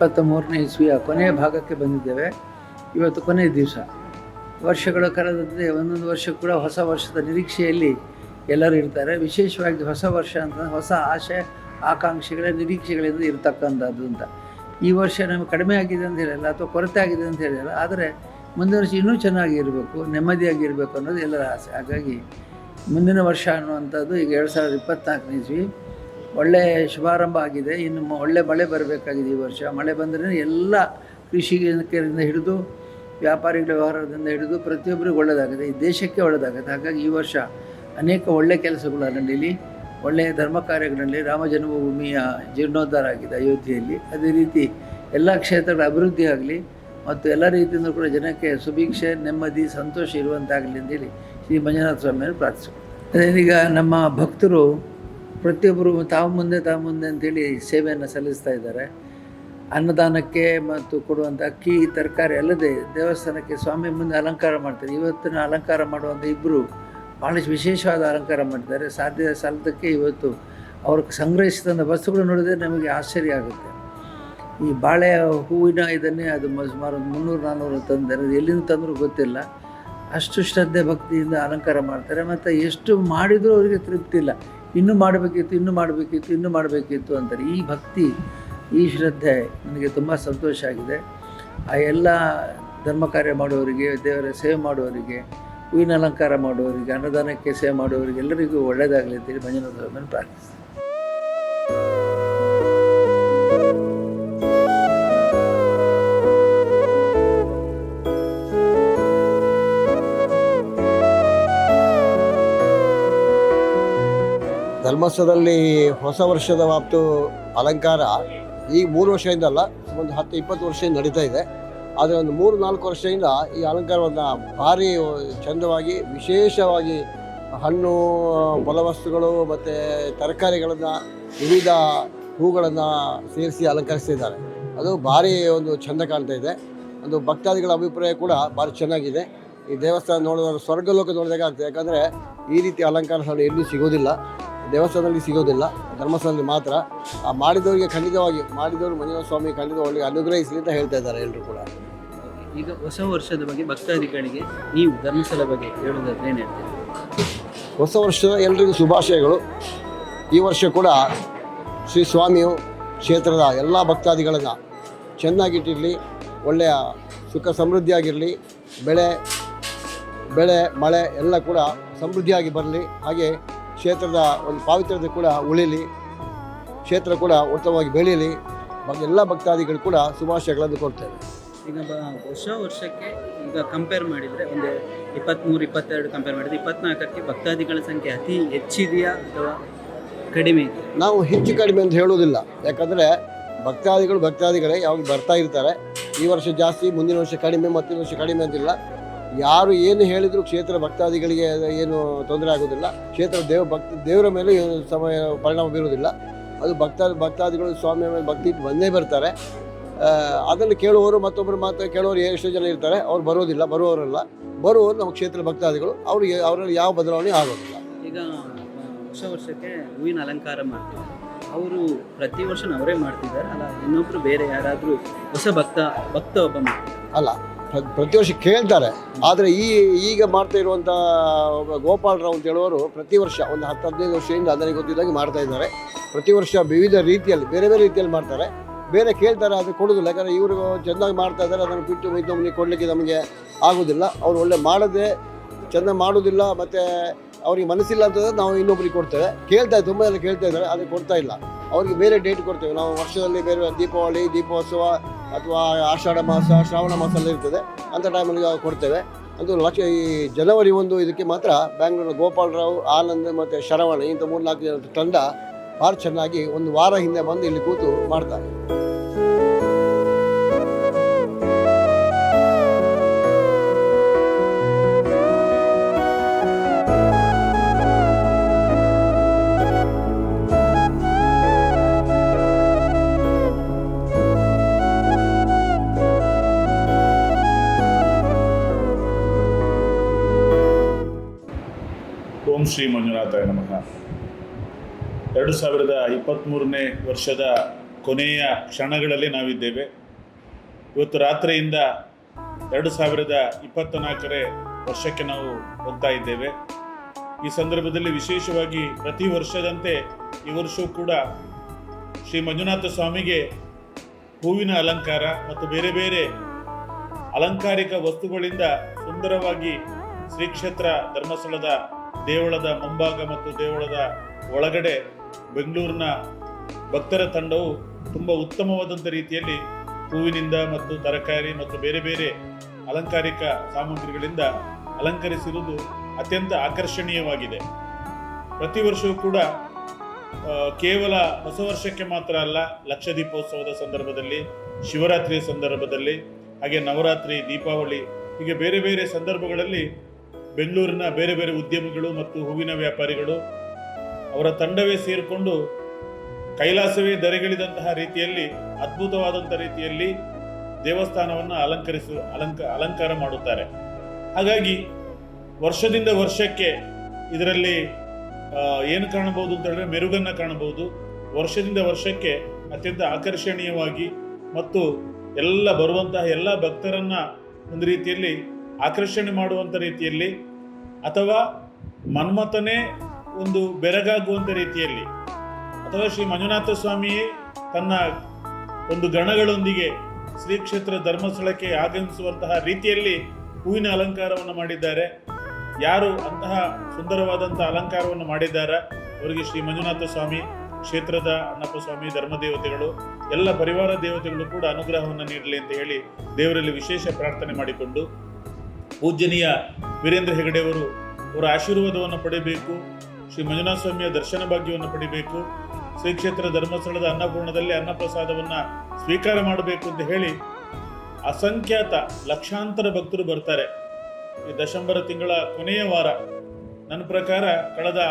ಇಪ್ಪತ್ತ ಮೂರನೇ ಇಸ್ವಿಯ ಕೊನೆಯ ಭಾಗಕ್ಕೆ ಬಂದಿದ್ದೇವೆ. ಇವತ್ತು ಕೊನೆಯ ದಿವಸ. ವರ್ಷಗಳ ಕಳೆದಂತೆ ಒಂದೊಂದು ವರ್ಷ ಕೂಡ ಹೊಸ ವರ್ಷದ ನಿರೀಕ್ಷೆಯಲ್ಲಿ ಎಲ್ಲರೂ ಇರ್ತಾರೆ. ವಿಶೇಷವಾಗಿ ಹೊಸ ವರ್ಷ ಅಂತ ಹೊಸ ಆಶೆ, ಆಕಾಂಕ್ಷೆಗಳ ನಿರೀಕ್ಷೆಗಳಿಂದ ಇರತಕ್ಕಂಥದ್ದು ಅಂತ. ಈ ವರ್ಷ ನಮಗೆ ಕಡಿಮೆ ಆಗಿದೆ ಅಂತ ಹೇಳಲ್ಲ, ಅಥವಾ ಕೊರತೆ ಆಗಿದೆ ಅಂತ ಹೇಳಲ್ಲ. ಆದರೆ ಮುಂದಿನ ವರ್ಷ ಇನ್ನೂ ಚೆನ್ನಾಗಿರಬೇಕು ನೆಮ್ಮದಿಯಾಗಿರಬೇಕು ಅನ್ನೋದು ಎಲ್ಲರ ಆಸೆ. ಹಾಗಾಗಿ ಮುಂದಿನ ವರ್ಷ ಅನ್ನುವಂಥದ್ದು ಈಗ ಎರಡು ಸಾವಿರದ ಇಪ್ಪತ್ತ್ನಾಲ್ಕನೇ ಇಸ್ವಿ. ಒಳ್ಳೆಯ ಶುಭಾರಂಭ ಆಗಿದೆ. ಇನ್ನು ಒಳ್ಳೆ ಮಳೆ ಬರಬೇಕಾಗಿದೆ ಈ ವರ್ಷ. ಮಳೆ ಬಂದರೆ ಎಲ್ಲ ಕೃಷಿಕರಿಂದ ಹಿಡಿದು, ವ್ಯಾಪಾರಿಗಳ ವ್ಯವಹಾರದಿಂದ ಹಿಡಿದು ಪ್ರತಿಯೊಬ್ಬರಿಗೂ ಒಳ್ಳೆಯದಾಗುತ್ತೆ ಈ ದೇಶಕ್ಕೆ ಒಳ್ಳೆಯದಾಗುತ್ತೆ ಹಾಗಾಗಿ ಈ ವರ್ಷ ಅನೇಕ ಒಳ್ಳೆಯ ಕೆಲಸಗಳು ನಡೀಲಿ ಒಳ್ಳೆಯ ಧರ್ಮ ಕಾರ್ಯಗಳಲ್ಲಿ ರಾಮ ಜನ್ಮಭೂಮಿಯ ಜೀರ್ಣೋದ್ಧಾರ ಆಗಿದೆ ಅಯೋಧ್ಯೆಯಲ್ಲಿ. ಅದೇ ರೀತಿ ಎಲ್ಲ ಕ್ಷೇತ್ರಗಳ ಅಭಿವೃದ್ಧಿ ಆಗಲಿ ಮತ್ತು ಎಲ್ಲ ರೀತಿಯಿಂದ ಕೂಡ ಜನಕ್ಕೆ ಸುಭಿಕ್ಷೆ, ನೆಮ್ಮದಿ, ಸಂತೋಷ ಇರುವಂತಾಗಲಿ ಅಂತೇಳಿ ಶ್ರೀ ಮಂಜುನಾಥ ಸ್ವಾಮಿಯನ್ನು ಅದೇ ಈಗ ನಮ್ಮ ಭಕ್ತರು ಪ್ರತಿಯೊಬ್ಬರು ತಾವು ಮುಂದೆ ತಾವು ಮುಂದೆ ಅಂತೇಳಿ ಸೇವೆಯನ್ನು ಸಲ್ಲಿಸ್ತಾ ಇದ್ದಾರೆ. ಅನ್ನದಾನಕ್ಕೆ ಮತ್ತು ಕೊಡುವಂಥ ಅಕ್ಕಿ, ತರಕಾರಿ ಅಲ್ಲದೆ ದೇವಸ್ಥಾನಕ್ಕೆ ಸ್ವಾಮಿ ಮುಂದೆ ಅಲಂಕಾರ ಮಾಡ್ತಾರೆ. ಇವತ್ತಿನ ಅಲಂಕಾರ ಮಾಡುವಂಥ ಇಬ್ಬರು ಭಾಳಷ್ಟು ವಿಶೇಷವಾದ ಅಲಂಕಾರ ಮಾಡಿದ್ದಾರೆ. ಸಾಧ್ಯ ಸಾಲದಕ್ಕೆ ಇವತ್ತು ಅವರು ಸಂಗ್ರಹಿಸಿದಂಥ ವಸ್ತುಗಳು ನೋಡಿದ್ರೆ ನಮಗೆ ಆಶ್ಚರ್ಯ ಆಗುತ್ತೆ. ಈ ಬಾಳೆ ಹೂವಿನ ಇದನ್ನೇ ಅದು ಸುಮಾರು ಮುನ್ನೂರು ನಾನ್ನೂರು ತಂದರೆ ಎಲ್ಲಿಂದ ತಂದರೂ ಗೊತ್ತಿಲ್ಲ. ಅಷ್ಟು ಶ್ರದ್ಧೆ, ಭಕ್ತಿಯಿಂದ ಅಲಂಕಾರ ಮಾಡ್ತಾರೆ. ಮತ್ತು ಎಷ್ಟು ಮಾಡಿದರೂ ಅವರಿಗೆ ತೃಪ್ತಿ ಇಲ್ಲ. ಇನ್ನೂ ಮಾಡಬೇಕಿತ್ತು ಇನ್ನೂ ಮಾಡಬೇಕಿತ್ತು ಇನ್ನೂ ಮಾಡಬೇಕಿತ್ತು ಅಂತಾರೆ ಈ ಭಕ್ತಿ, ಈ ಶ್ರದ್ಧೆ ನನಗೆ ತುಂಬ ಸಂತೋಷ ಆಗಿದೆ. ಆ ಎಲ್ಲ ಧರ್ಮ ಕಾರ್ಯ ಮಾಡುವವರಿಗೆ, ದೇವರ ಸೇವೆ ಮಾಡುವವರಿಗೆ, ಹೂವಿನ ಅಲಂಕಾರ ಮಾಡುವವರಿಗೆ, ಅನ್ನದಾನಕ್ಕೆ ಸೇವೆ ಮಾಡುವವರಿಗೆ ಎಲ್ಲರಿಗೂ ಒಳ್ಳೆಯದಾಗಲಿ ಅಂತೇಳಿ ಮಂಜುನಾಥ ಪ್ರಾರ್ಥಿಸ್ತೀನಿ. ಧರ್ಮಸ್ಥಳದಲ್ಲಿ ಹೊಸ ವರ್ಷದ ವಾಪ್ತು ಅಲಂಕಾರ ಈಗ ಮೂರು ವರ್ಷದಿಂದಲ್ಲ ಒಂದು ಹತ್ತು ಇಪ್ಪತ್ತು ವರ್ಷದಿಂದ ನಡೀತಾ ಇದೆ. ಆದರೆ ಒಂದು ಮೂರು ನಾಲ್ಕು ವರ್ಷದಿಂದ ಈ ಅಲಂಕಾರವನ್ನು ಭಾರಿ ಚಂದವಾಗಿ, ವಿಶೇಷವಾಗಿ ಹಣ್ಣು, ಫಲವಸ್ತುಗಳು ಮತ್ತು ತರಕಾರಿಗಳನ್ನು, ವಿವಿಧ ಹೂಗಳನ್ನು ಸೇರಿಸಿ ಅಲಂಕರಿಸ್ತಿದ್ದಾರೆ. ಅದು ಭಾರಿ ಒಂದು ಚಂದ ಕಾಣ್ತಾ ಇದೆ. ಒಂದು ಭಕ್ತಾದಿಗಳ ಅಭಿಪ್ರಾಯ ಕೂಡ ಭಾರಿ ಚೆನ್ನಾಗಿದೆ. ಈ ದೇವಸ್ಥಾನ ನೋಡಿದಾಗ, ಸ್ವರ್ಗಲೋಕ ನೋಡಿದಾಗ ಆಗ್ತದೆ ಯಾಕಂದರೆ ಈ ರೀತಿ ಅಲಂಕಾರ ಎಲ್ಲೂ ಸಿಗೋದಿಲ್ಲ. ದೇವಸ್ಥಾನದಲ್ಲಿ ಸಿಗೋದಿಲ್ಲ ಧರ್ಮಸ್ಥಳದಲ್ಲಿ ಮಾತ್ರ. ಆ ಮಾಡಿದವರಿಗೆ ಖಂಡಿತವಾಗಿ ಮಾಡಿದವರು ಮಂಜುನಾಥ ಸ್ವಾಮಿ ಖಂಡಿತ ಒಳ್ಳೆಯ ಅನುಗ್ರಹಿಸಲಿ ಅಂತ ಹೇಳ್ತಾ ಇದ್ದಾರೆ ಎಲ್ಲರೂ ಕೂಡ. ಈಗ ಹೊಸ ವರ್ಷದ ಬಗ್ಗೆ ಭಕ್ತಾದಿಗಳಿಗೆ ನೀವು ಧರ್ಮಸ್ಥಳ ಬಗ್ಗೆ ಹೇಳೋದಾದ್ರೆ ಏನು ಹೇಳ್ತೀರಿ? ಹೊಸ ವರ್ಷದ ಎಲ್ರಿಗೂ ಶುಭಾಶಯಗಳು. ಈ ವರ್ಷ ಕೂಡ ಶ್ರೀ ಸ್ವಾಮಿಯು ಕ್ಷೇತ್ರದ ಎಲ್ಲ ಭಕ್ತಾದಿಗಳನ್ನು ಚೆನ್ನಾಗಿಟ್ಟಿರಲಿ ಒಳ್ಳೆಯ ಸುಖ ಸಮೃದ್ಧಿಯಾಗಿರಲಿ ಬೆಳೆ ಬೆಳೆ ಮಳೆ ಎಲ್ಲ ಕೂಡ ಸಮೃದ್ಧಿಯಾಗಿ ಬರಲಿ. ಹಾಗೆ ಕ್ಷೇತ್ರದ ಒಂದು ಪಾವಿತ್ರ್ಯತೆ ಕೂಡ ಉಳಿಲಿ ಕ್ಷೇತ್ರ ಕೂಡ ಉತ್ತಮವಾಗಿ ಬೆಳೆಯಲಿ ಬಗ್ಗೆ ಎಲ್ಲ ಭಕ್ತಾದಿಗಳು ಕೂಡ ಶುಭಾಶಯಗಳನ್ನು ಕೊಡ್ತೇವೆ ಈಗ ವರ್ಷ ಹೊಸ ವರ್ಷಕ್ಕೆ ಈಗ ಕಂಪೇರ್ ಮಾಡಿದರೆ ಒಂದು ಇಪ್ಪತ್ತ್ಮೂರು ಇಪ್ಪತ್ತೆರಡು ಕಂಪೇರ್ ಮಾಡಿದರೆ ಇಪ್ಪತ್ನಾಲ್ಕಕ್ಕೆ ಭಕ್ತಾದಿಗಳ ಸಂಖ್ಯೆ ಅತಿ ಹೆಚ್ಚಿದೆಯಾ ಅಥವಾ ಕಡಿಮೆ ಇದೆಯಾ? ನಾವು ಹೆಚ್ಚು ಕಡಿಮೆ ಅಂತ ಹೇಳುವುದಿಲ್ಲ. ಯಾಕಂದರೆ ಭಕ್ತಾದಿಗಳು ಭಕ್ತಾದಿಗಳೇ ಯಾವಾಗ ಬರ್ತಾ ಇರ್ತಾರೆ. ಈ ವರ್ಷ ಜಾಸ್ತಿ ಮುಂದಿನ ವರ್ಷ ಕಡಿಮೆ ಮತ್ತಿನ ವರ್ಷ ಕಡಿಮೆ ಅಂತಿಲ್ಲ. ಯಾರು ಏನು ಹೇಳಿದರೂ ಕ್ಷೇತ್ರ ಭಕ್ತಾದಿಗಳಿಗೆ ಏನು ತೊಂದರೆ ಆಗೋದಿಲ್ಲ. ಕ್ಷೇತ್ರ ದೇವ ಭಕ್ತ ದೇವರ ಮೇಲೆ ಏನು ಸಮಯ ಪರಿಣಾಮ ಬೀರುವುದಿಲ್ಲ. ಅದು ಭಕ್ತ ಭಕ್ತಾದಿಗಳು ಸ್ವಾಮಿಯ ಮೇಲೆ ಭಕ್ತಿ ಇಟ್ಟು ಬಂದೇ ಬರ್ತಾರೆ. ಅದನ್ನು ಕೇಳುವವರು ಮತ್ತೊಬ್ಬರು ಮಾತ್ರ ಕೇಳುವವರು ಎಷ್ಟೋ ಜನ ಇರ್ತಾರೆ. ಅವ್ರು ಬರೋದಿಲ್ಲ ಬರುವವರಲ್ಲ. ಬರುವವರು ನಮ್ಮ ಕ್ಷೇತ್ರ ಭಕ್ತಾದಿಗಳು. ಅವ್ರಿಗೆ ಅವರಲ್ಲಿ ಯಾವ ಬದಲಾವಣೆ ಆಗೋದಿಲ್ಲ. ಈಗ ಹೊಸ ವರ್ಷಕ್ಕೆ ಹೂವಿನ ಅಲಂಕಾರ ಮಾಡ್ತಾರೆ ಅವರು ಪ್ರತಿ ವರ್ಷ ಅವರೇ ಮಾಡ್ತಿದ್ದಾರೆ. ಅಲ್ಲ ಇನ್ನೊಬ್ರು ಬೇರೆ ಯಾರಾದರೂ ಹೊಸ ಭಕ್ತ ಭಕ್ತ ಒಬ್ಬ ಅಲ್ಲ ಪ್ರತಿ ವರ್ಷ ಕೇಳ್ತಾರೆ. ಆದರೆ ಈ ಈಗ ಮಾಡ್ತಾ ಇರುವಂಥ ಗೋಪಾಲರಾವ್ ಅಂತ ಹೇಳುವವರು ಪ್ರತಿ ವರ್ಷ ಒಂದು ಹತ್ತು ಹದಿನೈದು ವರ್ಷದಿಂದ ನನಗೆ ಗೊತ್ತಿದ್ದಾಗೆ ಮಾಡ್ತಾ ಇದ್ದಾರೆ. ಪ್ರತಿ ವರ್ಷ ವಿವಿಧ ರೀತಿಯಲ್ಲಿ, ಬೇರೆ ಬೇರೆ ರೀತಿಯಲ್ಲಿ ಮಾಡ್ತಾರೆ. ಬೇರೆ ಕೇಳ್ತಾರೆ, ಅದು ಕೊಡೋದಿಲ್ಲ. ಯಾಕಂದರೆ ಇವರು ಚೆನ್ನಾಗಿ ಮಾಡ್ತಾ ಇದ್ದಾರೆ, ಅದನ್ನು ಬಿಟ್ಟು ಇನ್ನೊಬ್ಬನಿಗೆ ಕೊಡಲಿಕ್ಕೆ ನಮಗೆ ಆಗೋದಿಲ್ಲ. ಅವ್ರು ಒಳ್ಳೆ ಮಾಡದೆ ಚೆನ್ನಾಗಿ ಮಾಡೋದಿಲ್ಲ, ಮತ್ತು ಅವ್ರಿಗೆ ಮನಸ್ಸಿಲ್ಲ ಅಂತಂದ್ರೆ ನಾವು ಇನ್ನೊಬ್ರಿಗೆ ಕೊಡ್ತೇವೆ. ಕೇಳ್ತಾ ತುಂಬ ಜನ ಕೇಳ್ತಾ ಇದ್ದಾರೆ ಅದಕ್ಕೆ ಕೊಡ್ತಾ ಇಲ್ಲ. ಅವ್ರಿಗೆ ಬೇರೆ ಡೇಟ್ ಕೊಡ್ತೇವೆ. ನಾವು ವರ್ಷದಲ್ಲಿ ಬೇರೆ ದೀಪಾವಳಿ, ದೀಪೋತ್ಸವ ಅಥವಾ ಆಷಾಢ ಮಾಸ, ಶ್ರಾವಣ ಮಾಸ ಎಲ್ಲ ಇರ್ತದೆ ಅಂಥ ಟೈಮಲ್ಲಿ ಕೊಡ್ತೇವೆ. ಅದು ಲಕ್ಷ, ಈ ಜನವರಿ ಒಂದು ಇದಕ್ಕೆ ಮಾತ್ರ ಬ್ಯಾಂಗ್ಳೂರಿನ ಗೋಪಾಲರಾವ್ ಆನಂದ್ ಮತ್ತು ಶರವಣ ಇಂಥ ಮೂರು ನಾಲ್ಕು ಜನ ತಂಡ ಭಾಳ ಚೆನ್ನಾಗಿ ಒಂದು ವಾರ ಹಿಂದೆ ಬಂದು ಇಲ್ಲಿ ಕೂತು ಮಾಡ್ತಾರೆ. ಓಂ ಶ್ರೀ ಮಂಜುನಾಥಾಯ ನಮಃ. ಎರಡು ಸಾವಿರದ ಇಪ್ಪತ್ತ್ಮೂರನೇ ವರ್ಷದ ಕೊನೆಯ ಕ್ಷಣಗಳಲ್ಲಿ ನಾವಿದ್ದೇವೆ. ಇವತ್ತು ರಾತ್ರಿಯಿಂದ ಎರಡು ಸಾವಿರದ ಇಪ್ಪತ್ತ ನಾಲ್ಕನೇ ವರ್ಷಕ್ಕೆ ನಾವು ಹೋಗ್ತಾ ಇದ್ದೇವೆ. ಈ ಸಂದರ್ಭದಲ್ಲಿ ವಿಶೇಷವಾಗಿ ಪ್ರತಿ ವರ್ಷದಂತೆ ಈ ವರ್ಷವೂ ಕೂಡ ಶ್ರೀ ಮಂಜುನಾಥ ಸ್ವಾಮಿಗೆ ಹೂವಿನ ಅಲಂಕಾರ ಮತ್ತು ಬೇರೆ ಬೇರೆ ಅಲಂಕಾರಿಕ ವಸ್ತುಗಳಿಂದ ಸುಂದರವಾಗಿ ಶ್ರೀ ಕ್ಷೇತ್ರ ಧರ್ಮಸ್ಥಳದ ದೇವಳದ ಮುಂಭಾಗ ಮತ್ತು ದೇವಳದ ಒಳಗಡೆ ಬೆಂಗಳೂರಿನ ಭಕ್ತರ ತಂಡವು ತುಂಬ ಉತ್ತಮವಾದಂಥ ರೀತಿಯಲ್ಲಿ ಹೂವಿನಿಂದ ಮತ್ತು ತರಕಾರಿ ಮತ್ತು ಬೇರೆ ಬೇರೆ ಅಲಂಕಾರಿಕ ಸಾಮಗ್ರಿಗಳಿಂದ ಅಲಂಕರಿಸಿರುವುದು ಅತ್ಯಂತ ಆಕರ್ಷಣೀಯವಾಗಿದೆ. ಪ್ರತಿ ವರ್ಷವೂ ಕೂಡ ಕೇವಲ ಹೊಸ ವರ್ಷಕ್ಕೆ ಮಾತ್ರ ಅಲ್ಲ ಲಕ್ಷ ದೀಪೋತ್ಸವದ ಸಂದರ್ಭದಲ್ಲಿ, ಶಿವರಾತ್ರಿಯ ಸಂದರ್ಭದಲ್ಲಿ, ಹಾಗೆ ನವರಾತ್ರಿ, ದೀಪಾವಳಿ, ಹೀಗೆ ಬೇರೆ ಬೇರೆ ಸಂದರ್ಭಗಳಲ್ಲಿ ಬೆಂಗಳೂರಿನ ಬೇರೆ ಬೇರೆ ಉದ್ಯಮಿಗಳು ಮತ್ತು ಹೂವಿನ ವ್ಯಾಪಾರಿಗಳು ಅವರ ತಂಡವೇ ಸೇರಿಕೊಂಡು ಕೈಲಾಸವೇ ದರೆಗಿಳಿದಂತಹ ರೀತಿಯಲ್ಲಿ ಅದ್ಭುತವಾದಂಥ ರೀತಿಯಲ್ಲಿ ದೇವಸ್ಥಾನವನ್ನು ಅಲಂಕರಿಸು, ಅಲಂಕ, ಅಲಂಕಾರ ಮಾಡುತ್ತಾರೆ. ಹಾಗಾಗಿ ವರ್ಷದಿಂದ ವರ್ಷಕ್ಕೆ ಇದರಲ್ಲಿ ಏನು ಕಾಣಬಹುದು ಅಂತ ಹೇಳಿದ್ರೆ ಮೆರುಗನ್ನ ಕಾಣಬಹುದು. ವರ್ಷದಿಂದ ವರ್ಷಕ್ಕೆ ಅತ್ಯಂತ ಆಕರ್ಷಣೀಯವಾಗಿ ಮತ್ತು ಎಲ್ಲ ಬರುವಂತಹ ಎಲ್ಲ ಭಕ್ತರನ್ನ ಒಂದು ರೀತಿಯಲ್ಲಿ ಆಕರ್ಷಣೆ ಮಾಡುವಂಥ ರೀತಿಯಲ್ಲಿ ಅಥವಾ ಮನ್ಮಥನೇ ಒಂದು ಬೆರಗಾಗುವಂಥ ರೀತಿಯಲ್ಲಿ ಅಥವಾ ಶ್ರೀ ಮಂಜುನಾಥ ಸ್ವಾಮಿಯೇ ತನ್ನ ಒಂದು ಗಣಗಳೊಂದಿಗೆ ಶ್ರೀ ಕ್ಷೇತ್ರ ಧರ್ಮಸ್ಥಳಕ್ಕೆ ಆಗಮಿಸುವಂತಹ ರೀತಿಯಲ್ಲಿ ಹೂವಿನ ಅಲಂಕಾರವನ್ನು ಮಾಡಿದ್ದಾರೆ. ಯಾರು ಅಂತಹ ಸುಂದರವಾದಂತಹ ಅಲಂಕಾರವನ್ನು ಮಾಡಿದ್ದಾರೆ? ಅವರಿಗೆ ಶ್ರೀ ಮಂಜುನಾಥ ಸ್ವಾಮಿ, ಕ್ಷೇತ್ರದ ಅಣ್ಣಪ್ಪ ಸ್ವಾಮಿ, ಧರ್ಮ ದೇವತೆಗಳು, ಎಲ್ಲ ಪರಿವಾರ ದೇವತೆಗಳು ಕೂಡ ಅನುಗ್ರಹವನ್ನು ನೀಡಲಿ ಅಂತ ಹೇಳಿ ದೇವರಲ್ಲಿ ವಿಶೇಷ ಪ್ರಾರ್ಥನೆ ಮಾಡಿಕೊಂಡು ಪೂಜ್ಯನೀಯ ವೀರೇಂದ್ರ ಹೆಗಡೆಯವರು ಅವರ ಆಶೀರ್ವಾದವನ್ನು ಪಡೆಯಬೇಕು ಶ್ರೀ ಮಂಜುನಾಥ ಸ್ವಾಮಿಯ ದರ್ಶನ ಭಾಗ್ಯವನ್ನು ಪಡಿಬೇಕು, ಶ್ರೀ ಕ್ಷೇತ್ರ ಧರ್ಮಸ್ಥಳದ ಅನ್ನಪೂರ್ಣದಲ್ಲಿ ಅನ್ನಪ್ರಸಾದವನ್ನು ಸ್ವೀಕಾರ ಮಾಡಬೇಕು ಅಂತ ಹೇಳಿ ಅಸಂಖ್ಯಾತ ಲಕ್ಷಾಂತರ ಭಕ್ತರು ಬರ್ತಾರೆ. ಈ ದಶಂಬರ ತಿಂಗಳ ಕೊನೆಯ ವಾರ, ನನ್ನ ಪ್ರಕಾರ ಕಳೆದ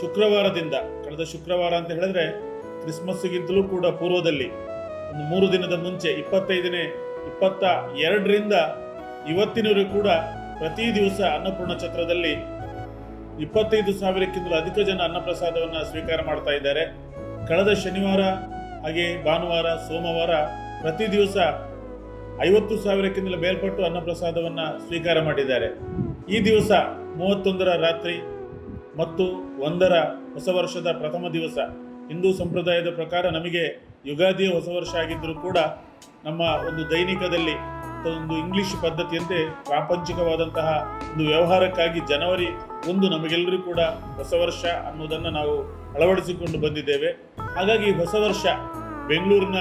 ಶುಕ್ರವಾರದಿಂದ, ಕಳೆದ ಶುಕ್ರವಾರ ಅಂತ ಹೇಳಿದ್ರೆ ಕ್ರಿಸ್ಮಸ್ಗಿಂತಲೂ ಕೂಡ ಪೂರ್ವದಲ್ಲಿ, ಒಂದು ಮೂರು ದಿನದ ಮುಂಚೆ, ಇಪ್ಪತ್ತೈದನೇ, ಇಪ್ಪತ್ತ ಎರಡರಿಂದ ಇವತ್ತಿನವರೆಗೂ ಕೂಡ ಪ್ರತಿ ದಿವಸ ಅನ್ನಪೂರ್ಣ ಛತ್ರದಲ್ಲಿ ಇಪ್ಪತ್ತೈದು ಸಾವಿರಕ್ಕಿಂತಲೂ ಅಧಿಕ ಜನ ಅನ್ನಪ್ರಸಾದವನ್ನು ಸ್ವೀಕಾರ ಮಾಡ್ತಾ ಇದ್ದಾರೆ. ಕಳೆದ ಶನಿವಾರ ಹಾಗೆ ಭಾನುವಾರ, ಸೋಮವಾರ ಪ್ರತಿ ದಿವಸ ಐವತ್ತು ಸಾವಿರಕ್ಕಿಂತಲೂ ಮೇಲ್ಪಟ್ಟು ಅನ್ನಪ್ರಸಾದವನ್ನು ಸ್ವೀಕಾರ ಮಾಡಿದ್ದಾರೆ. ಈ ದಿವಸ ಮೂವತ್ತೊಂದರ ರಾತ್ರಿ ಮತ್ತು ಒಂದರ ಹೊಸ ವರ್ಷದ ಪ್ರಥಮ ದಿವಸ. ಹಿಂದೂ ಸಂಪ್ರದಾಯದ ಪ್ರಕಾರ ನಮಗೆ ಯುಗಾದಿಯ ಹೊಸ ವರ್ಷ ಆಗಿದ್ದರೂ ಕೂಡ ನಮ್ಮ ಒಂದು ದೈನಿಕದಲ್ಲಿ ಒಂದು ಇಂಗ್ಲಿಷ್ ಪದ್ಧತಿಯಂತೆ ಪ್ರಾಪಂಚಿಕವಾದಂತಹ ಒಂದು ವ್ಯವಹಾರಕ್ಕಾಗಿ ಜನವರಿ ಒಂದು ನಮಗೆಲ್ಲರೂ ಕೂಡ ಹೊಸ ವರ್ಷ ಅನ್ನೋದನ್ನು ನಾವು ಅಳವಡಿಸಿಕೊಂಡು ಬಂದಿದ್ದೇವೆ. ಹಾಗಾಗಿ ಹೊಸ ವರ್ಷ ಬೆಂಗಳೂರಿನ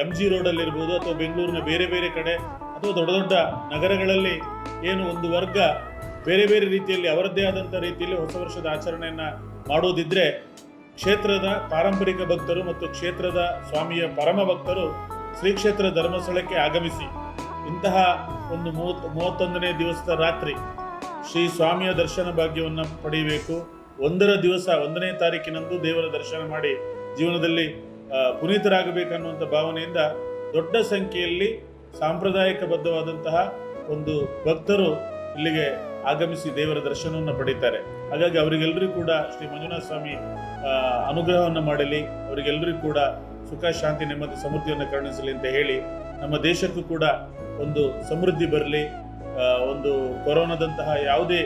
ಎಂ ಜಿ ರೋಡಲ್ಲಿರ್ಬೋದು ಅಥವಾ ಬೆಂಗಳೂರಿನ ಬೇರೆ ಬೇರೆ ಕಡೆ ಅಥವಾ ದೊಡ್ಡ ದೊಡ್ಡ ನಗರಗಳಲ್ಲಿ ಏನು ಒಂದು ವರ್ಗ ಬೇರೆ ಬೇರೆ ರೀತಿಯಲ್ಲಿ ಅವರದ್ದೇ ಆದಂಥ ರೀತಿಯಲ್ಲಿ ಹೊಸ ವರ್ಷದ ಆಚರಣೆಯನ್ನು ಮಾಡೋದಿದ್ರೆ ಕ್ಷೇತ್ರದ ಪಾರಂಪರಿಕ ಭಕ್ತರು ಮತ್ತು ಕ್ಷೇತ್ರದ ಸ್ವಾಮಿಯ ಪರಮ ಭಕ್ತರು ಶ್ರೀ ಕ್ಷೇತ್ರ ಧರ್ಮಸ್ಥಳಕ್ಕೆ ಆಗಮಿಸಿ ಇಂತಹ ಒಂದು ಮೂವತ್ ಮೂವತ್ತೊಂದನೇ ದಿವಸದ ರಾತ್ರಿ ಶ್ರೀ ಸ್ವಾಮಿಯ ದರ್ಶನ ಭಾಗ್ಯವನ್ನು ಪಡೆಯಬೇಕು. ಒಂದರ ದಿವಸ, ಒಂದನೇ ತಾರೀಕಿನಂದು ದೇವರ ದರ್ಶನ ಮಾಡಿ ಜೀವನದಲ್ಲಿ ಪುನೀತರಾಗಬೇಕನ್ನುವಂಥ ಭಾವನೆಯಿಂದ ದೊಡ್ಡ ಸಂಖ್ಯೆಯಲ್ಲಿ ಸಾಂಪ್ರದಾಯಿಕ ಬದ್ಧವಾದಂತಹ ಒಂದು ಭಕ್ತರು ಇಲ್ಲಿಗೆ ಆಗಮಿಸಿ ದೇವರ ದರ್ಶನವನ್ನು ಪಡೀತಾರೆ. ಹಾಗಾಗಿ ಅವರಿಗೆಲ್ಲರಿಗೂ ಕೂಡ ಶ್ರೀ ಮಂಜುನಾಥ ಸ್ವಾಮಿ ಅನುಗ್ರಹವನ್ನು ಮಾಡಲಿ. ಅವರಿಗೆಲ್ಲರಿಗೂ ಕೂಡ ಸುಖ, ಶಾಂತಿ, ನೆಮ್ಮದಿ, ಸಮೃದ್ಧಿಯನ್ನು ಕರುಣಿಸಲಿ ಅಂತ ಹೇಳಿ ನಮ್ಮ ದೇಶಕ್ಕೂ ಕೂಡ ಒಂದು ಸಮೃದ್ಧಿ ಬರಲಿ. ಒಂದು ಕೊರೋನಾದಂತಹ ಯಾವುದೇ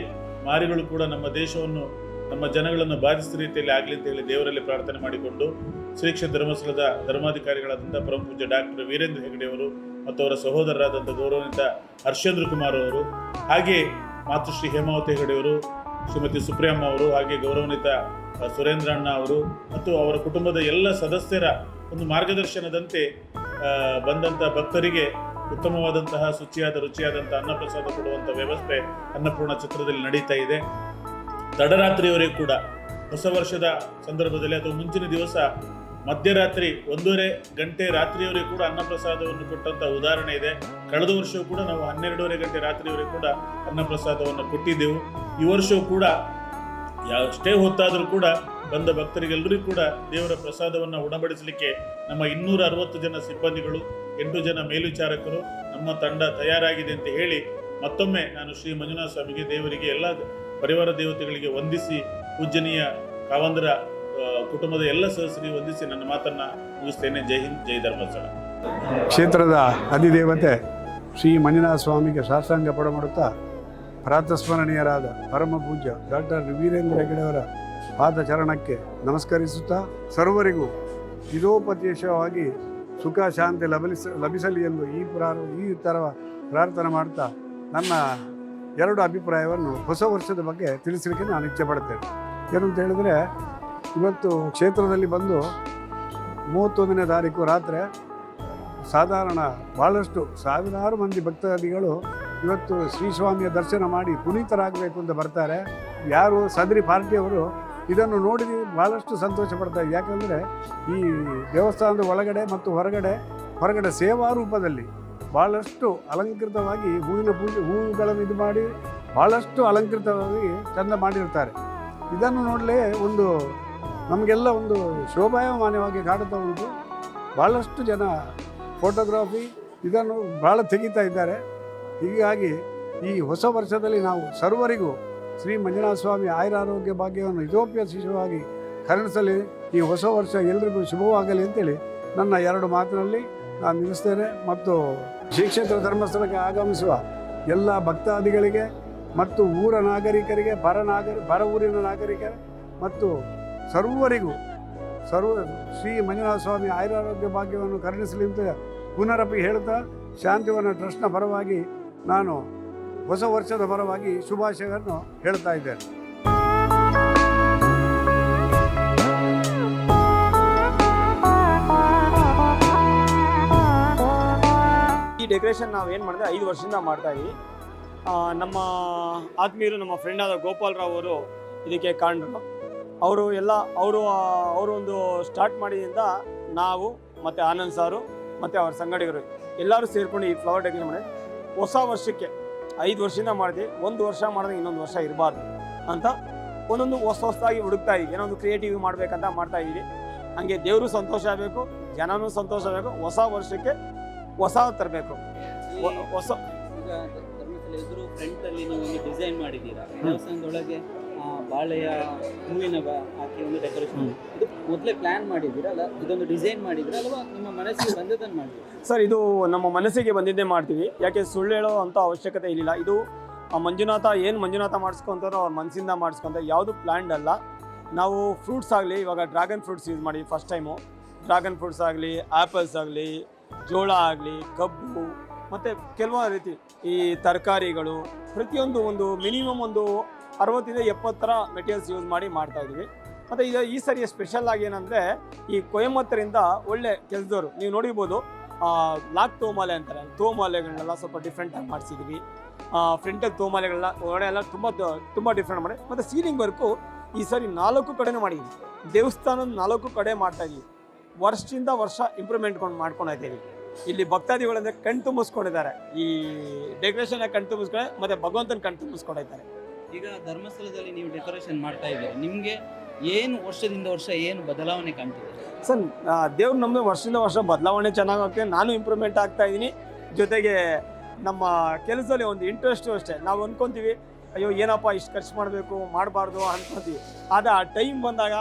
ಮಾರಿಗಳು ಕೂಡ ನಮ್ಮ ದೇಶವನ್ನು, ನಮ್ಮ ಜನಗಳನ್ನು ಬಾಧಿಸಿದ ರೀತಿಯಲ್ಲಿ ಆಗಲಿ ಅಂತ ಹೇಳಿ ದೇವರಲ್ಲಿ ಪ್ರಾರ್ಥನೆ ಮಾಡಿಕೊಂಡು ಶ್ರೀಕ್ಷ ಧರ್ಮಸ್ಥಳದ ಧರ್ಮಾಧಿಕಾರಿಗಳಾದಂಥ ಪ್ರಮುಖ ಪೂಜ್ಯ ಡಾಕ್ಟರ್ ವೀರೇಂದ್ರ ಹೆಗಡೆ ಅವರು ಮತ್ತು ಅವರ ಸಹೋದರರಾದಂಥ ಗೌರವಾನ್ವಿತ ಹರ್ಷೇಂದ್ರ ಕುಮಾರ್ ಅವರು, ಹಾಗೆ ಮಾತೃಶ್ರೀ ಹೇಮಾವತಿ ಹೆಗಡೆಯವರು ಶ್ರೀಮತಿ ಸುಪ್ರಿಯಮ್ಮ ಅವರು, ಹಾಗೆ ಗೌರವಾನ್ವಿತ ಸುರೇಂದ್ರಣ್ಣ ಅವರು ಮತ್ತು ಅವರ ಕುಟುಂಬದ ಎಲ್ಲ ಸದಸ್ಯರ ಒಂದು ಮಾರ್ಗದರ್ಶನದಂತೆ ಬಂದಂಥ ಭಕ್ತರಿಗೆ ಉತ್ತಮವಾದಂತಹ, ಶುಚಿಯಾದ ರುಚಿಯಾದಂತಹ ಅನ್ನಪ್ರಸಾದ ಕೊಡುವಂಥ ವ್ಯವಸ್ಥೆ ಅನ್ನಪೂರ್ಣ ಚಿತ್ರದಲ್ಲಿ ನಡೀತಾ ಇದೆ. ತಡರಾತ್ರಿಯವರೆಗೂ ಕೂಡ ಹೊಸ ವರ್ಷದ ಸಂದರ್ಭದಲ್ಲಿ ಅಥವಾ ಮುಂಚಿನ ದಿವಸ ಮಧ್ಯರಾತ್ರಿ ಒಂದೂವರೆ ಗಂಟೆ ರಾತ್ರಿಯವರೆಗೂ ಕೂಡ ಅನ್ನಪ್ರಸಾದವನ್ನು ಕೊಟ್ಟಂಥ ಉದಾಹರಣೆ ಇದೆ. ಕಳೆದ ವರ್ಷವೂ ಕೂಡ ನಾವು ಹನ್ನೆರಡೂವರೆ ಗಂಟೆ ರಾತ್ರಿಯವರೆಗೂ ಕೂಡ ಅನ್ನಪ್ರಸಾದವನ್ನು ಕೊಟ್ಟಿದ್ದೆವು. ಈ ವರ್ಷವೂ ಕೂಡ, ಎಷ್ಟೇ ಹೊತ್ತಾದರೂ ಕೂಡ ಬಂದ ಭಕ್ತರಿಗೆಲ್ಲರಿಗೂ ಕೂಡ ದೇವರ ಪ್ರಸಾದವನ್ನು ಉಣಬಡಿಸಲಿಕ್ಕೆ ನಮ್ಮ ಇನ್ನೂರ ಅರವತ್ತು ಜನ ಸಿಬ್ಬಂದಿಗಳು, ಎಂಟು ಜನ ಮೇಲ್ವಿಚಾರಕರು ನಮ್ಮ ತಂಡ ತಯಾರಾಗಿದೆ ಅಂತ ಹೇಳಿ ಮತ್ತೊಮ್ಮೆ ನಾನು ಶ್ರೀ ಮಂಜುನಾಥ ಸ್ವಾಮಿಗೆ ದೇವರಿಗೆ ಎಲ್ಲ ಪರಿವಾರ ದೇವತೆಗಳಿಗೆ ವಂದಿಸಿ ಪೂಜನೀಯ ಕಾವಂದರ ಕುಟುಂಬದ ಎಲ್ಲ ಸದಸ್ಯರಿಗೆ ವಂದಿಸಿ ನನ್ನ ಮಾತನ್ನು ಮುಗಿಸ್ತೇನೆ. ಜೈ ಹಿಂದ್, ಜೈ ಧರ್ಮಸ್ಥಳ. ಕ್ಷೇತ್ರದ ಅಧಿದೇವತೆ ಶ್ರೀ ಮಂಜುನಾಥ ಸ್ವಾಮಿಗೆ ಶಾಸ್ತ್ರಾಂಗ ಪಡಮಾಡುತ್ತಾ ಪ್ರಾತಸ್ಮರಣೀಯರಾದ ಪರಮ ಪೂಜ್ಯ ಡಾಕ್ಟರ್ ವೀರೇಂದ್ರ ಹೆಗಡೆಯವರ ಪಾದಚರಣಕ್ಕೆ ನಮಸ್ಕರಿಸುತ್ತಾ ಸರ್ವರಿಗೂ ಇದೋಪದೇಶವಾಗಿ ಸುಖ, ಶಾಂತಿ ಲಭಿಸ, ಲಭಿಸಲಿ ಎಂದು ಈ ಪ್ರಾರ, ಈ ಥರ ಪ್ರಾರ್ಥನೆ ಮಾಡ್ತಾ ನನ್ನ ಎರಡು ಅಭಿಪ್ರಾಯವನ್ನು ಹೊಸ ವರ್ಷದ ಬಗ್ಗೆ ತಿಳಿಸಲಿಕ್ಕೆ ನಾನು ಇಚ್ಛೆ ಪಡ್ತೇನೆ ಏನಂತ ಹೇಳಿದರೆ, ಇವತ್ತು ಕ್ಷೇತ್ರದಲ್ಲಿ ಬಂದು ಮೂವತ್ತೊಂದನೇ ತಾರೀಕು ರಾತ್ರಿ ಸಾಧಾರಣ ಭಾಳಷ್ಟು ಸಾವಿರಾರು ಮಂದಿ ಭಕ್ತಾದಿಗಳು ಇವತ್ತು ಶ್ರೀ ಸ್ವಾಮಿಯ ದರ್ಶನ ಮಾಡಿ ಪುನೀತರಾಗಬೇಕು ಅಂತ ಬರ್ತಾರೆ. ಯಾರು ಸದರಿ ಪಾರ್ಟಿಯವರು ಇದನ್ನು ನೋಡಿ ಭಾಳಷ್ಟು ಸಂತೋಷ ಪಡ್ತಾ ಇದೆ. ಯಾಕಂದರೆ ಈ ದೇವಸ್ಥಾನದ ಒಳಗಡೆ ಮತ್ತು ಹೊರಗಡೆ ಹೊರಗಡೆ ಸೇವಾ ರೂಪದಲ್ಲಿ ಭಾಳಷ್ಟು ಅಲಂಕೃತವಾಗಿ ಹೂವಿನ ಪೂಜೆ, ಹೂವುಗಳನ್ನು ಇದು ಮಾಡಿ ಭಾಳಷ್ಟು ಅಲಂಕೃತವಾಗಿ ಚಂದ ಮಾಡಿರ್ತಾರೆ. ಇದನ್ನು ನೋಡಲೇ ಒಂದು ನಮಗೆಲ್ಲ ಒಂದು ಶೋಭಾಯಮಾನವಾಗಿ ಕಾಡುತ್ತಾ ಉಂಟು. ಭಾಳಷ್ಟು ಜನ ಫೋಟೋಗ್ರಾಫಿ ಇದನ್ನು ಭಾಳ ತೆಗಿತಾ ಇದ್ದಾರೆ. ಹೀಗಾಗಿ ಈ ಹೊಸ ವರ್ಷದಲ್ಲಿ ನಾವು ಸರ್ವರಿಗೂ ಶ್ರೀ ಮಂಜುನಾಥ ಸ್ವಾಮಿ ಆಯುರಾರೋಗ್ಯ ಭಾಗ್ಯವನ್ನು ಇದೋಪಯೋಗಿಸುವಾಗಿ ಕರುಣಿಸಲಿ ಈ ಹೊಸ ವರ್ಷ ಎಲ್ರಿಗೂ ಶುಭವಾಗಲಿ ಅಂತೇಳಿ ನನ್ನ ಎರಡು ಮಾತಿನಲ್ಲಿ ನಾನು ನಿಲ್ಲಿಸ್ತೇನೆ ಮತ್ತು ಶ್ರೀ ಕ್ಷೇತ್ರ ಧರ್ಮಸ್ಥಳಕ್ಕೆ ಆಗಮಿಸುವ ಎಲ್ಲ ಭಕ್ತಾದಿಗಳಿಗೆ ಮತ್ತು ಊರ ನಾಗರಿಕರಿಗೆ ಪರ ನಾಗರಿ ಪರ ಊರಿನ ನಾಗರಿಕ ಮತ್ತು ಸರ್ವರಿಗೂ ಸರ್ವ ಶ್ರೀ ಮಂಜುನಾಥ ಸ್ವಾಮಿ ಆಯುರಾರೋಗ್ಯ ಭಾಗ್ಯವನ್ನು ಕರುಣಿಸಲಿ ಅಂತ ಪುನರಪಿ ಹೇಳ್ತಾ ಶಾಂತಿವನ ಟ್ರಸ್ಟ್ನ ಪರವಾಗಿ ನಾನು ಹೊಸ ವರ್ಷದ ಪರವಾಗಿ ಶುಭಾಶಯಗಳನ್ನು ಹೇಳ್ತಾ ಇದ್ದೇನೆ. ಈ ಡೆಕೋರೇಷನ್ ನಾವು ಏನು ಮಾಡಿದ್ರೆ ಐದು ವರ್ಷದಿಂದ ಮಾಡ್ತಾ ಇದ್ದೀವಿ ನಮ್ಮ ಆತ್ಮೀಯರು, ನಮ್ಮ ಫ್ರೆಂಡ್ ಆದ ಗೋಪಾಲ್ ರಾವ್ ಅವರು ಇದಕ್ಕೆ ಕಾರಣರು. ಅವರು ಎಲ್ಲ, ಅವರು ಅವರು ಒಂದು ಸ್ಟಾರ್ಟ್ ಮಾಡಿದಿಂದ ನಾವು ಮತ್ತು ಆನಂದ್ ಸಾರು ಮತ್ತು ಅವ್ರ ಸಂಗಡಿಗರು ಎಲ್ಲರೂ ಸೇರಿಕೊಂಡು ಈ ಫ್ಲವರ್ ಡೆಕೋರೇಷನ್ ಮಾಡಿ ಹೊಸ ವರ್ಷಕ್ಕೆ ಐದು ವರ್ಷದಿಂದ ಮಾಡಿದೆ ಒಂದು ವರ್ಷ ಮಾಡಿದ್ರೆ ಇನ್ನೊಂದು ವರ್ಷ ಇರಬಾರ್ದು ಅಂತ ಒಂದೊಂದು ಹೊಸ ಹೊಸದಾಗಿ ಹುಡುಕ್ತಾ ಇದ್ದೀವಿ ಏನೋ ಒಂದು ಕ್ರಿಯೇಟಿವ್ ಮಾಡಬೇಕಂತ ಮಾಡ್ತಾ ಇದ್ದೀವಿ ಹಂಗೆ ದೇವರು ಸಂತೋಷ ಆಗಬೇಕು ಜನನೂ ಸಂತೋಷ ಆಗಬೇಕು ಹೊಸ ವರ್ಷಕ್ಕೆ ಹೊಸ ತರಬೇಕು. ಹೊಸ ಡಿಸೈನ್ ಮಾಡಿದ್ದೀರಾ? ಬಾಳೆಯ ಹೂವಿನ ಹಾಕಿ ಒಂದು ಡೆಕೋರೇಷನ್ ಇದು ಮೊದಲೇ ಪ್ಲಾನ್ ಮಾಡಿದ್ದೀರಾ ಅಲ್ಲ ಇದೊಂದು ಡಿಸೈನ್ ಮಾಡಿದ್ದೀರಾ? ಅಥವಾ ನಿಮ್ಮ ಮನಸ್ಸಿಗೆ ಬಂದದನ್ನು ಮಾಡಿದ್ದೀರಾ? ಸರ್ ಇದು ನಮ್ಮ ಮನಸ್ಸಿಗೆ ಬಂದಿದ್ದೇ ಮಾಡ್ತೀವಿ. ಯಾಕೆ ಸುಳ್ಳು ಹೇಳೋ ಅಂಥ ಅವಶ್ಯಕತೆ ಇರಲಿಲ್ಲ ಇದು ಆ ಮಂಜುನಾಥ ಏನು ಮಂಜುನಾಥ ಮಾಡಿಸ್ಕೊಂತಾರೋ ಅವ್ರ ಮನಸ್ಸಿಂದ ಮಾಡಿಸ್ಕೊಂತ ಯಾವುದು ಪ್ಲ್ಯಾಂಡ್ ಅಲ್ಲ. ನಾವು ಫ್ರೂಟ್ಸ್ ಆಗಲಿ ಇವಾಗ ಡ್ರ್ಯಾಗನ್ ಫ್ರೂಟ್ಸ್ ಯೂಸ್ ಮಾಡಿ ಫಸ್ಟ್ ಟೈಮು ಡ್ರ್ಯಾಗನ್ ಫ್ರೂಟ್ಸ್ ಆಗಲಿ ಆ್ಯಪಲ್ಸ್ ಆಗಲಿ ಜೋಳ ಆಗಲಿ ಕಬ್ಬು ಮತ್ತು ಕೆಲವು ರೀತಿ ಈ ತರಕಾರಿಗಳು ಪ್ರತಿಯೊಂದು ಒಂದು ಮಿನಿಮಮ್ ಒಂದು ಅರವತ್ತಿಂದ ಎಪ್ಪತ್ತರ ಮೆಟೀರಿಯಲ್ಸ್ ಯೂಸ್ ಮಾಡಿ ಮಾಡ್ತಾ ಇದ್ದೀವಿ. ಮತ್ತು ಇದು ಈ ಸರಿ ಸ್ಪೆಷಲ್ ಆಗಿ ಏನಂದರೆ ಈ ಕೊಯಮತ್ತರಿಂದ ಒಳ್ಳೆ ಕೆಲಸದವರು, ನೀವು ನೋಡಿಬೋದು ಲಾಕ್ ತೋಮಾಲೆ ಅಂತಾರೆ. ತೋಮಾಲೆಗಳನ್ನೆಲ್ಲ ಸ್ವಲ್ಪ ಡಿಫ್ರೆಂಟಾಗಿ ಮಾಡಿಸಿದ್ವಿ. ಫ್ರಂಟಲ್ ತೋಮಾಲೆಗಳನ್ನ ಒಳ್ಳೆ ಎಲ್ಲ ತುಂಬ ತುಂಬ ಡಿಫ್ರೆಂಟ್ ಮಾಡಿ, ಮತ್ತು ಸೀಲಿಂಗ್ ವರ್ಕು ಈ ಸರಿ ನಾಲ್ಕು ಕಡೆನೂ ಮಾಡಿದ್ವಿ. ದೇವಸ್ಥಾನದ ನಾಲ್ಕು ಕಡೆ ಮಾಡ್ತಾ ಇದ್ದೀವಿ. ವರ್ಷದಿಂದ ವರ್ಷ ಇಂಪ್ರೂವ್ಮೆಂಟ್ ಕೊಂಡು ಮಾಡ್ಕೊಂಡು ಇದ್ದೀವಿ. ಇಲ್ಲಿ ಭಕ್ತಾದಿಗಳಂದರೆ ಕಣ್ ತುಂಬಿಸ್ಕೊಂಡಿದ್ದಾರೆ. ಈ ಡೆಕೋರೇಷನ್ ಕಣ್ ತುಂಬಿಸ್ಕೊಂಡೆ, ಮತ್ತು ಭಗವಂತನ ಕಣ್ ತುಂಬಿಸ್ಕೊಂಡಿದ್ದಾರೆ. ಈಗ ಧರ್ಮಸ್ಥಳದಲ್ಲಿ ನೀವು ಡೆಕೋರೇಷನ್ ಮಾಡ್ತಾ ಇದ್ದೀರಿ. ನಿಮಗೆ ಏನು ವರ್ಷದಿಂದ ವರ್ಷ ಏನು ಬದಲಾವಣೆ ಕಾಣ್ತಿದೆ? ಸರ್ ದೇವ್ರು ನಮ್ಮದು ವರ್ಷದಿಂದ ವರ್ಷ ಬದಲಾವಣೆ ಚೆನ್ನಾಗುತ್ತೆ ನಾನು ಇಂಪ್ರೂವ್ಮೆಂಟ್ ಆಗ್ತಾ ಇದ್ದೀನಿ. ಜೊತೆಗೆ ನಮ್ಮ ಕೆಲಸದಲ್ಲಿ ಒಂದು ಇಂಟ್ರೆಸ್ಟು ಅಷ್ಟೇ. ನಾವು ಅಂದ್ಕೊತೀವಿ ಅಯ್ಯೋ, ಏನಪ್ಪ ಇಷ್ಟು ಖರ್ಚು ಮಾಡಬೇಕು, ಮಾಡಬಾರ್ದು ಅನ್ಕೊತೀವಿ. ಆದರೆ ಆ ಟೈಮ್ ಬಂದಾಗ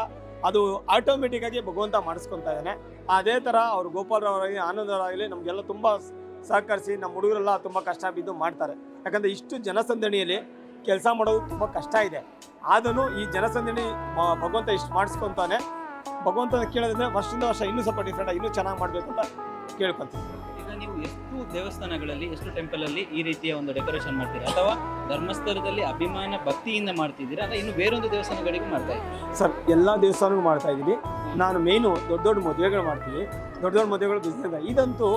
ಅದು ಆಟೋಮೆಟಿಕ್ಕಾಗಿ ಭಗವಂತ ಮಾಡಿಸ್ಕೊತಾ ಇದ್ದಾನೆ. ಅದೇ ಥರ ಅವರು ಗೋಪಾಲರವರಾಗಲಿ ಆನಂದರಾಗಲಿ ನಮಗೆಲ್ಲ ತುಂಬ ಸಹಕರಿಸಿ, ನಮ್ಮ ಹುಡುಗರೆಲ್ಲ ತುಂಬ ಕಷ್ಟ ಬಿದ್ದು ಮಾಡ್ತಾರೆ. ಯಾಕಂದರೆ ಇಷ್ಟು ಜನಸಂದಣಿಯಲ್ಲಿ ಕೆಲಸ ಮಾಡೋದು ತುಂಬ ಕಷ್ಟ ಇದೆ. ಆದರೂ ಈ ಜನಸಂದಣಿ ಭಗವಂತ ಇಷ್ಟು ಮಾಡಿಸ್ಕೊತಾನೆ. ಭಗವಂತನ ಕೇಳೋದಂದ್ರೆ ವರ್ಷದಿಂದ ವರ್ಷ ಇನ್ನೂ ಸ್ವಲ್ಪ ಡಿಫ್ರೆಂಟ್ ಇನ್ನೂ ಚೆನ್ನಾಗಿ ಮಾಡಬೇಕು ಅಂತ ಕೇಳ್ಕೊತೀನಿ. ಈಗ ನೀವು ಎಷ್ಟು ದೇವಸ್ಥಾನಗಳಲ್ಲಿ ಎಷ್ಟು ಟೆಂಪಲ್ ಅಲ್ಲಿ ಈ ರೀತಿಯ ಒಂದು ಡೆಕೋರೇಷನ್ ಮಾಡ್ತೀರಾ? ಅಥವಾ ಧರ್ಮಸ್ಥಳದಲ್ಲಿ ಅಭಿಮಾನ ಭಕ್ತಿಯಿಂದ ಮಾಡ್ತಿದ್ದೀರಾ? ಅಥವಾ ಇನ್ನು ಬೇರೊಂದು ದೇವಸ್ಥಾನಗಳಿಗೂ ಮಾಡ್ತಾ ಇದ್ದೀರಾ? ಸರ್ ಎಲ್ಲ ದೇವಸ್ಥಾನಗಳು ಮಾಡ್ತಾ ಇದ್ದೀವಿ ನಾನು ಮೇನು ದೊಡ್ಡ ದೊಡ್ಡ ಮದುವೆಗಳು ಮಾಡ್ತೀವಿ. ದೊಡ್ಡ ದೊಡ್ಡ ಮದುವೆಗಳು ಬಿಸ್ನೆಸ್ ಇದಂತೂ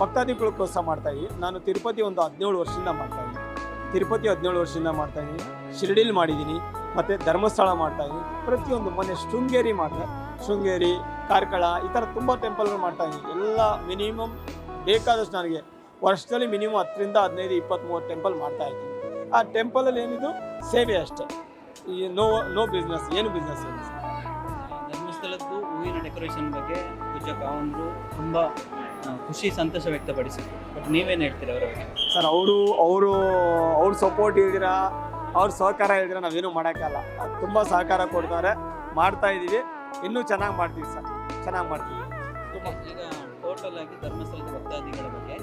ಭಕ್ತಾದಿಗಳಿಗೋಸ್ಕರ ಮಾಡ್ತಾ ಇದ್ದೀವಿ ನಾನು ತಿರುಪತಿ ಒಂದು ಹದಿನೇಳು ವರ್ಷದಿಂದ ಮಾಡ್ತಾ ತಿರುಪತಿ ಹದಿನೇಳು ವರ್ಷದಿಂದ ಮಾಡ್ತಾ ಇದ್ದೀನಿ ಶಿರಡಿಲಿ ಮಾಡಿದ್ದೀನಿ ಮತ್ತು ಧರ್ಮಸ್ಥಳ ಮಾಡ್ತಾ ಇದ್ದೀನಿ ಪ್ರತಿಯೊಂದು ಮನೆ ಶೃಂಗೇರಿ ಮಾಡಿದೆ. ಶೃಂಗೇರಿ, ಕಾರ್ಕಳ, ಈ ಥರ ತುಂಬ ಟೆಂಪಲ್ಗಳು ಮಾಡ್ತಾ ಇದ್ದೀನಿ ಎಲ್ಲ ಮಿನಿಮಮ್ ಬೇಕಾದಷ್ಟು ನನಗೆ ವರ್ಷದಲ್ಲಿ ಮಿನಿಮಮ್ ಹತ್ತರಿಂದ ಹದಿನೈದು ಇಪ್ಪತ್ತ್ ಮೂವತ್ತು ಟೆಂಪಲ್ ಮಾಡ್ತಾ ಇದ್ದೀನಿ. ಆ ಟೆಂಪಲಲ್ಲಿ ಏನಿದು? ಸೇವೆ ಅಷ್ಟೇ. ಈ ನೋ ನೋ ಬಿಸ್ನೆಸ್, ಏನು ಬಿಸ್ನೆಸ್ ಧರ್ಮಸ್ಥಳದ್ದು ಹೂವಿನ ಡೆಕೋರೇಷನ್ ಬಗ್ಗೆ ಪೂಜಾ ಒಂದು ತುಂಬಾ ಖುಷಿ ಸಂತೋಷ ವ್ಯಕ್ತಪಡಿಸಿದ್ರು. ಬಟ್ ನೀವೇನು ಹೇಳ್ತೀರಾ ಅವರ ಬಗ್ಗೆ? ಸರ್ ಅವರು ಅವರು ಅವ್ರ ಸಪೋರ್ಟ್ ಇಲ್ದಿರ ಅವ್ರ ಸಹಕಾರ ಇಲ್ದಿರ ನಾವೇನು ಮಾಡೋಕ್ಕಲ್ಲ ತುಂಬ ಸಹಕಾರ ಕೊಡ್ತಾರೆ ಮಾಡ್ತಾ ಇದ್ದೀವಿ ಇನ್ನೂ ಚೆನ್ನಾಗಿ ಮಾಡ್ತೀವಿ ಸರ್. ಚೆನ್ನಾಗಿ ಮಾಡ್ತೀವಿ. ತುಂಬ ಈಗ ಟೋಟಲ್ ಆಗಿ ಧರ್ಮಸ್ಥಳದ ಭಕ್ತಾದಿಗಳ ಬಗ್ಗೆ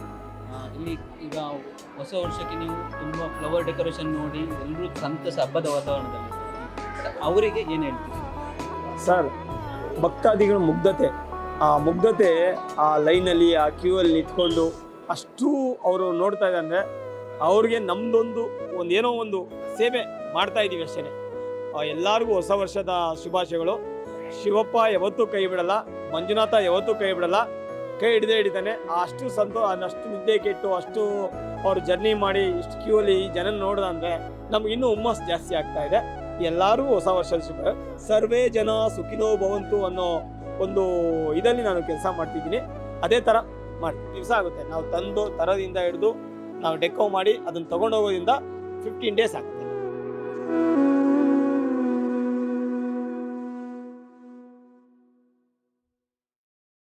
ಇಲ್ಲಿ ಈಗ ಹೊಸ ವರ್ಷಕ್ಕೆ ನೀವು ತುಂಬ ಫ್ಲವರ್ ಡೆಕೋರೇಷನ್ ನೋಡಿ ಎಲ್ಲರೂ ಸಂತಸ ಹಬ್ಬದ ವಾತಾವರಣದಲ್ಲಿ. ಅವರಿಗೆ ಏನು ಹೇಳ್ತೀವಿ ಸರ್ ಭಕ್ತಾದಿಗಳ ಮುಗ್ಧತೆ. ಆ ಮುಗ್ಧತೆ ಆ ಲೈನಲ್ಲಿ, ಆ ಕ್ಯೂ ಅಲ್ಲಿ ನಿಂತ್ಕೊಂಡು ಅಷ್ಟು ಅವರು ನೋಡ್ತಾ ಇದ್ದಾರೆ ಅವ್ರಿಗೆ ನಮ್ಮದೊಂದು ಒಂದು ಏನೋ ಒಂದು ಸೇವೆ ಮಾಡ್ತಾ ಇದ್ದೀವಿ ಅಷ್ಟೇ ಎಲ್ಲರಿಗೂ ಹೊಸ ವರ್ಷದ ಶುಭಾಶಯಗಳು. ಶಿವಪ್ಪ ಯಾವತ್ತೂ ಕೈ ಬಿಡಲ್ಲ, ಮಂಜುನಾಥ ಯಾವತ್ತೂ ಕೈ ಬಿಡಲ್ಲ, ಕೈ ಹಿಡಿದೇ ಹಿಡಿತಾನೆ. ಅಷ್ಟು ಸಂತೋ, ಅಷ್ಟು ನಿದ್ದೆ ಕೆಟ್ಟು ಅಷ್ಟು ಅವ್ರು ಜರ್ನಿ ಮಾಡಿ ಇಷ್ಟು ಕ್ಯೂ ಅಲ್ಲಿ ಜನ ನೋಡ್ದಂದ್ರೆ ನಮ್ಗೆ ಇನ್ನೂ ಹುಮ್ಮಸ್ ಜಾಸ್ತಿ ಆಗ್ತಾ ಇದೆ. ಎಲ್ಲರೂ ಹೊಸ ವರ್ಷದ ಶುಭ. ಸರ್ವೇ ಜನ ಸುಖಿನೋ ಭವಂತು ಅನ್ನೋ ಒಂದು ಇದರಲ್ಲಿ ನಾನು ಕೆಲಸ ಮಾಡ್ತಿದ್ದೀನಿ. ಅದೇ ಥರ ಮಾಡ್ತೀನಿ ದಿವಸ ಆಗುತ್ತೆ. ನಾವು ತಂದು ತರದಿಂದ ಹಿಡಿದು ನಾವು ಡೆಕೋ ಮಾಡಿ ಅದನ್ನು ತಗೊಂಡೋಗೋದ್ರಿಂದ ಫಿಫ್ಟೀನ್ ಡೇಸ್ ಆಗುತ್ತೆ.